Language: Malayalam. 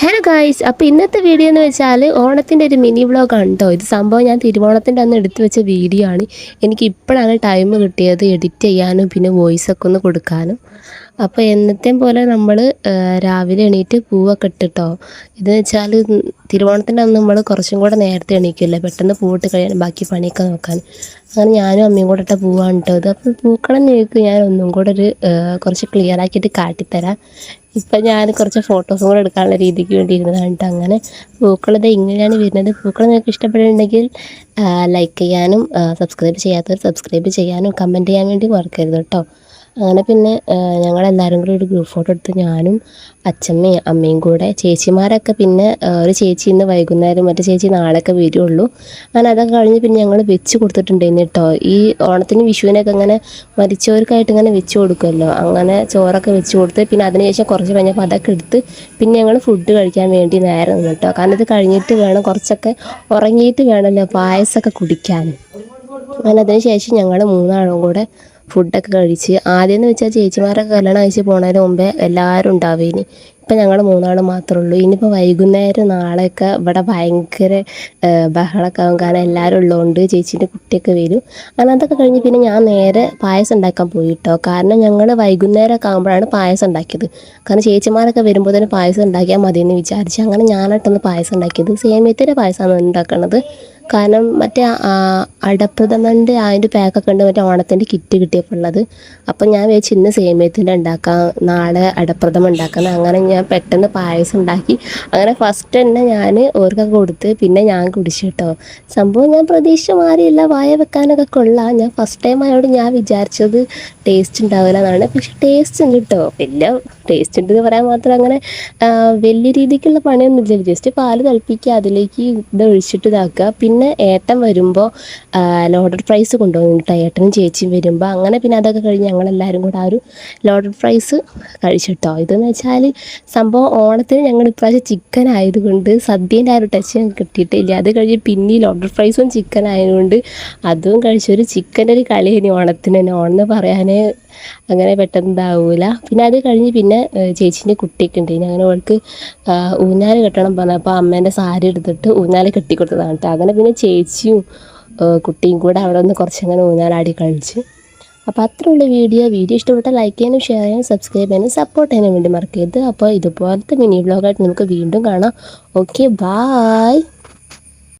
ഹലോ ഗായ്സ് അപ്പോൾ ഇന്നത്തെ വീഡിയോ എന്ന് വെച്ചാൽ ഓണത്തിന്റെ ഒരു മിനി വ്ളോഗ് കേട്ടോ ഇത് സംഭവം ഞാൻ തിരുവോണത്തിന്റെ അന്ന് എടുത്തു വെച്ച വീഡിയോ ആണ്. എനിക്ക് ഇപ്പോഴാണ് ടൈം കിട്ടിയത് എഡിറ്റ് ചെയ്യാനും പിന്നെ വോയിസ് ഒക്കെ ഒന്ന് കൊടുക്കാനും. അപ്പോൾ എന്നത്തെയും പോലെ നമ്മൾ രാവിലെ എണീറ്റ് പൂവൊക്കെ ഇട്ടിട്ടോ. ഇതെന്ന് വെച്ചാൽ തിരുവോണത്തിന്റെ അന്ന് നമ്മൾ കുറച്ചും കൂടെ നേരത്തെ എണീക്കില്ലേ പെട്ടെന്ന് പൂവിട്ട് കഴിയാൻ ബാക്കി പണിയൊക്കെ നോക്കാൻ. അങ്ങനെ ഞാനും അമ്മയും കൂടെ ഇട്ട പൂവാണ് കേട്ടോ ഇത്. അപ്പോൾ പൂക്കളം ഞാൻ ഒന്നും കൂടെ ഒരു കുറച്ച് ക്ലിയർ ആക്കിയിട്ട് കാട്ടിത്തരാം. ഇപ്പം ഞാൻ കുറച്ച് ഫോട്ടോസും കൂടെ എടുക്കാനുള്ള രീതിക്ക് വേണ്ടി ഇരുന്നതാണ് കേട്ടോ. അങ്ങനെ പൂക്കളത് ഇങ്ങനെയാണ് വരുന്നത്. പൂക്കൾ നിങ്ങൾക്ക് ഇഷ്ടപ്പെടുന്നുണ്ടെങ്കിൽ ലൈക്ക് ചെയ്യാനും സബ്സ്ക്രൈബ് ചെയ്യാത്തവർ സബ്സ്ക്രൈബ് ചെയ്യാനും കമന്റ് ചെയ്യാൻ വേണ്ടി മറക്കരുത് കേട്ടോ. അങ്ങനെ പിന്നെ ഞങ്ങളെല്ലാവരും കൂടി ഒരു ഗ്രൂപ്പ് ഫോട്ടോ എടുത്ത് ഞാനും അച്ഛമ്മയും അമ്മയും കൂടെ ചേച്ചിമാരൊക്കെ പിന്നെ ഒരു ചേച്ചി ഇന്ന് വൈകുന്നേരം മറ്റേ ചേച്ചി നാളെയൊക്കെ വരുള്ളൂ. അങ്ങനെ അതൊക്കെ കഴിഞ്ഞ് പിന്നെ ഞങ്ങൾ വെച്ച് കൊടുത്തിട്ടുണ്ടായിരുന്നു കേട്ടോ. ഈ ഓണത്തിന് വിഷുവിനൊക്കെ അങ്ങനെ മരിച്ചവർക്കായിട്ട് ഇങ്ങനെ വെച്ച് കൊടുക്കുമല്ലോ. അങ്ങനെ ചോറൊക്കെ വെച്ച് കൊടുത്ത് പിന്നെ അതിനുശേഷം കുറച്ച് കഴിഞ്ഞപ്പോൾ അതൊക്കെ എടുത്ത് പിന്നെ ഞങ്ങൾ ഫുഡ് കഴിക്കാൻ വേണ്ടി നേരം കേട്ടോ. കാരണം ഇത് കഴിഞ്ഞിട്ട് വേണം കുറച്ചൊക്കെ ഉറങ്ങിയിട്ട് വേണമല്ലോ പായസമൊക്കെ കുടിക്കാൻ. അങ്ങനെ അതിന് ശേഷം ഞങ്ങൾ മൂന്നാളും കൂടെ ഫുഡൊക്കെ കഴിച്ച് ആദ്യം എന്ന് വെച്ചാൽ ചേച്ചിമാരൊക്കെ കല്യാണം കഴിച്ച് പോണതിന് മുമ്പേ എല്ലാവരും ഉണ്ടാവേനി. ഇപ്പം ഞങ്ങൾ മൂന്നാൾ മാത്രമേ ഉള്ളൂ. ഇനിയിപ്പോൾ വൈകുന്നേരം നാളെയൊക്കെ ഇവിടെ ഭയങ്കര ബഹളമൊക്കെ ആവും. കാരണം എല്ലാവരും ഉള്ളതുകൊണ്ട് ചേച്ചീന്റെ കുട്ടിയൊക്കെ വരും. അങ്ങനെ അതൊക്കെ കഴിഞ്ഞ് പിന്നെ ഞാൻ നേരെ പായസം ഉണ്ടാക്കാൻ പോയി കേട്ടോ കാരണം ഞങ്ങൾ വൈകുന്നേരമൊക്കെ ആകുമ്പോഴാണ് പായസം ഉണ്ടാക്കിയത്. കാരണം ചേച്ചിമാരൊക്കെ വരുമ്പോൾ തന്നെ പായസം ഉണ്ടാക്കിയാൽ മതി എന്ന് വിചാരിച്ച് അങ്ങനെ ഞാനായിട്ടൊന്ന് പായസം ഉണ്ടാക്കിയത്. സേമിയത്തിന്റെ പായസമാണ് ഉണ്ടാക്കുന്നത് കാരണം മറ്റേ അടപ്രഥമന്റെ അതിന്റെ പാക്കൊക്കെ ഉണ്ട് മറ്റേ ഓണത്തിന്റെ കിറ്റ് കിട്ടിയപ്പോൾ ഉള്ളത്. അപ്പം ഞാൻ വെച്ച് ഇന്ന് സേമിയത്തിന്റെ ഉണ്ടാക്കാം നാളെ അടപ്രഥമം ഉണ്ടാക്കാം അങ്ങനെ ഞാൻ പെട്ടെന്ന് പായസം ഉണ്ടാക്കി. അങ്ങനെ ഫസ്റ്റ് തന്നെ ഞാൻ ഓർക്കൊക്കെ കൊടുത്ത് പിന്നെ ഞാൻ കുടിച്ചു കേട്ടോ. സംഭവം ഞാൻ പ്രതീക്ഷ മാറിയില്ല വായ വെക്കാനൊക്കെ കൊള്ളാം. ഞാൻ ഫസ്റ്റ് ടൈം ആയതുകൊണ്ട് ഞാൻ വിചാരിച്ചത് ടേസ്റ്റ് ഉണ്ടാവില്ല എന്നാണ്. പക്ഷെ ടേസ്റ്റ് ഉണ്ട് കേട്ടോ. വലിയ ടേസ്റ്റ് ഉണ്ട് എന്ന് പറയാൻ മാത്രം അങ്ങനെ വലിയ രീതിക്കുള്ള പണിയൊന്നുമില്ല ജസ്റ്റ് പാൽ തിളപ്പിക്കുക അതിലേക്ക് ഇത് ഒഴിച്ചിട്ട് ഇതാക്കുക. പിന്നെ ഏട്ടൻ വരുമ്പോൾ ലോഡഡ് പ്രൈസ് കൊണ്ടുപോകും കേട്ടോ ഏട്ടനും ചേച്ചിയും വരുമ്പോൾ അങ്ങനെ പിന്നെ അതൊക്കെ കഴിഞ്ഞ് ഞങ്ങളെല്ലാവരും കൂടെ ആ ഒരു ലോഡഡ് പ്രൈസ് കഴിച്ചിട്ടോ. ഇതെന്ന് വെച്ചാൽ സംഭവം ഓണത്തിന് ഞങ്ങൾ ഇപ്രാവശ്യം ചിക്കൻ ആയതുകൊണ്ട് സദ്യേന്റെ ആ ഒരു ടച്ച് ഞങ്ങൾക്ക് കിട്ടിയിട്ടില്ല. അത് കഴിഞ്ഞ് പിന്നെ ലോഡഡ് പ്രൈസും ചിക്കൻ ആയതുകൊണ്ട് അതും കഴിച്ചൊരു ചിക്കന്റെ ഒരു കളി ഇനി ഓണത്തിന് തന്നെ. ഓണം എന്ന് പറയാനേ അങ്ങനെ പെട്ടെന്ന് ഇതാവൂല പിന്നെ അത് കഴിഞ്ഞ് പിന്നെ ചേച്ചീന്റെ കുട്ടിയൊക്കെ ഉണ്ട്. അങ്ങനെ അവൾക്ക് ഊഞ്ഞാൽ കെട്ടണം പറഞ്ഞപ്പോൾ അമ്മേന്റെ സാരി എടുത്തിട്ട് ഊഞ്ഞാൽ കെട്ടിക്കൊടുത്തതാണ് കേട്ടോ. അങ്ങനെ പിന്നെ ചേച്ചിയും കുട്ടിയും കൂടെ അവിടെ നിന്ന് കുറച്ചങ്ങനെ ഊഞ്ഞാലാടി കളിച്ച്. അപ്പോൾ അത്രയുള്ള വീഡിയോ. വീഡിയോ ഇഷ്ടപ്പെട്ട ലൈക്ക് ചെയ്യാനും ഷെയർ ചെയ്യാനും സബ്സ്ക്രൈബ് ചെയ്യാനും സപ്പോർട്ട് ചെയ്യാനും വേണ്ടി മറക്കരുത്. അപ്പോൾ ഇതുപോലത്തെ മിനി വ്ലോഗായിട്ട് നമുക്ക് വീണ്ടും കാണാം. Okay bye